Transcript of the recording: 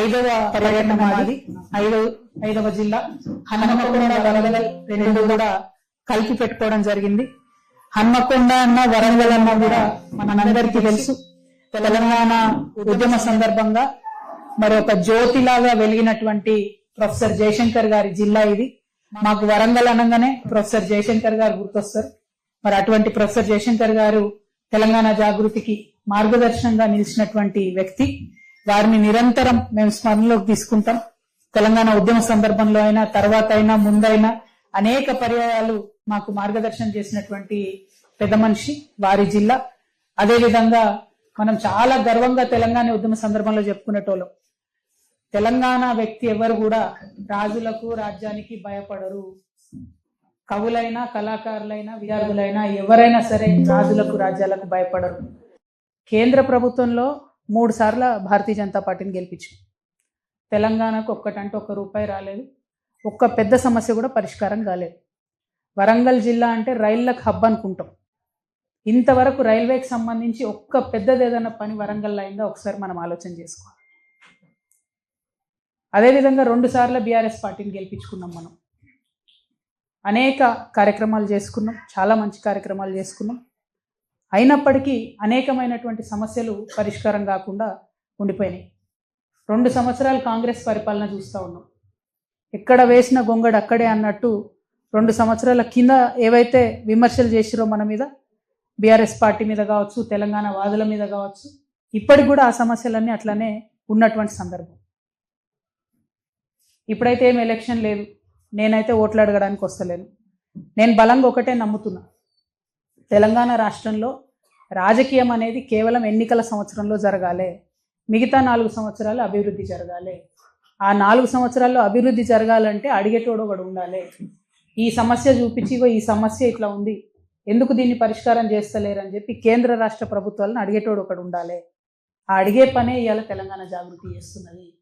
ఐదవ పర్యటన మాది. ఐదవ ఐదవ జిల్లా. హన్మకొండ వరంగల్ రెండు కూడా కలిపి పెట్టుకోవడం జరిగింది. హన్మకొండ అన్న వరంగల్ అన్న కూడా మనందరికీ తెలుసు. తెలంగాణ ఉద్యమ సందర్భంగా మరి ఒక జ్యోతిలాగా వెలిగినటువంటి ప్రొఫెసర్ జయశంకర్ గారి జిల్లా ఇది. మాకు వరంగల్ అనగానే ప్రొఫెసర్ జయశంకర్ గారు గుర్తొస్తారు. మరి అటువంటి ప్రొఫెసర్ జయశంకర్ గారు తెలంగాణ జాగృతికి మార్గదర్శనంగా నిలిచినటువంటి వ్యక్తి. వారిని నిరంతరం మేము స్మరణలోకి తీసుకుంటాం. తెలంగాణ ఉద్యమ సందర్భంలో అయినా తర్వాత అయినా ముందైనా అనేక పర్యాయాలు మాకు మార్గదర్శనం చేసినటువంటి పెద్ద మనిషి వారి జిల్లా. అదే విధంగా మనం చాలా గర్వంగా తెలంగాణ ఉద్యమ సందర్భంలో చెప్పుకునేటోళ్ళం. తెలంగాణ వ్యక్తి ఎవరు కూడా రాజులకు రాజ్యానికి భయపడరు. కవులైనా కళాకారులైనా విద్యార్థులైనా ఎవరైనా సరే రాజులకు రాజ్యాలకు భయపడరు. కేంద్ర ప్రభుత్వంలో మూడు సార్లు భారతీయ జనతా పార్టీని గెలిపించాం తెలంగాణకు ఒక్కటంటే ఒక్క రూపాయి రాలేదు. ఒక్క పెద్ద సమస్య కూడా పరిష్కారం కాలేదు. వరంగల్ జిల్లా అంటే రైళ్ళకు హబ్ అనుకుంటాం. ఇంతవరకు రైల్వేకి సంబంధించి ఒక్క పెద్దది ఏదైనా పని వరంగల్లో అయిందా ఒకసారి మనం ఆలోచన చేసుకోవాలి. అదేవిధంగా రెండుసార్లు బీఆర్ఎస్ పార్టీని గెలిపించుకున్నాం మనం. అనేక కార్యక్రమాలు చేసుకున్నాం. చాలా మంచి కార్యక్రమాలు చేసుకున్నాం. అయినప్పటికీ అనేకమైనటువంటి సమస్యలు పరిష్కారం కాకుండా ఉండిపోయినాయి. రెండు సంవత్సరాలు కాంగ్రెస్ పరిపాలన చూస్తూ ఉన్నాం. ఎక్కడ వేసిన గొంగడు అక్కడే అన్నట్టు రెండు సంవత్సరాల కింద ఏవైతే విమర్శలు చేసిరో మన మీద బీఆర్ఎస్ పార్టీ మీద కావచ్చు తెలంగాణ వాదుల మీద కావచ్చు ఇప్పటికి కూడా ఆ సమస్యలన్నీ అట్లానే ఉన్నటువంటి సందర్భం. ఇప్పుడైతే ఏం ఎలక్షన్ లేదు. నేనైతే ఓట్లు అడగడానికి వస్తలేను. నేను బలంగా ఒకటే నమ్ముతున్నా. తెలంగాణ రాష్ట్రంలో రాజకీయం అనేది కేవలం ఎన్నికల సంవత్సరంలో జరగాలి. మిగతా నాలుగు సంవత్సరాలు అభివృద్ధి జరగాలి. ఆ నాలుగు సంవత్సరాల్లో అభివృద్ధి జరగాలంటే అడిగేటోడు ఒకడు ఉండాలి. ఈ సమస్య చూపించిగో ఈ సమస్య ఇట్లా ఉంది. ఎందుకు దీన్ని పరిష్కారం చేస్తలేరని చెప్పి కేంద్ర రాష్ట్ర ప్రభుత్వాలను అడిగేటోడు ఒకడు ఉండాలి. ఆ అడిగే పనే ఇవాళ తెలంగాణ జాగృతి చేస్తున్నది.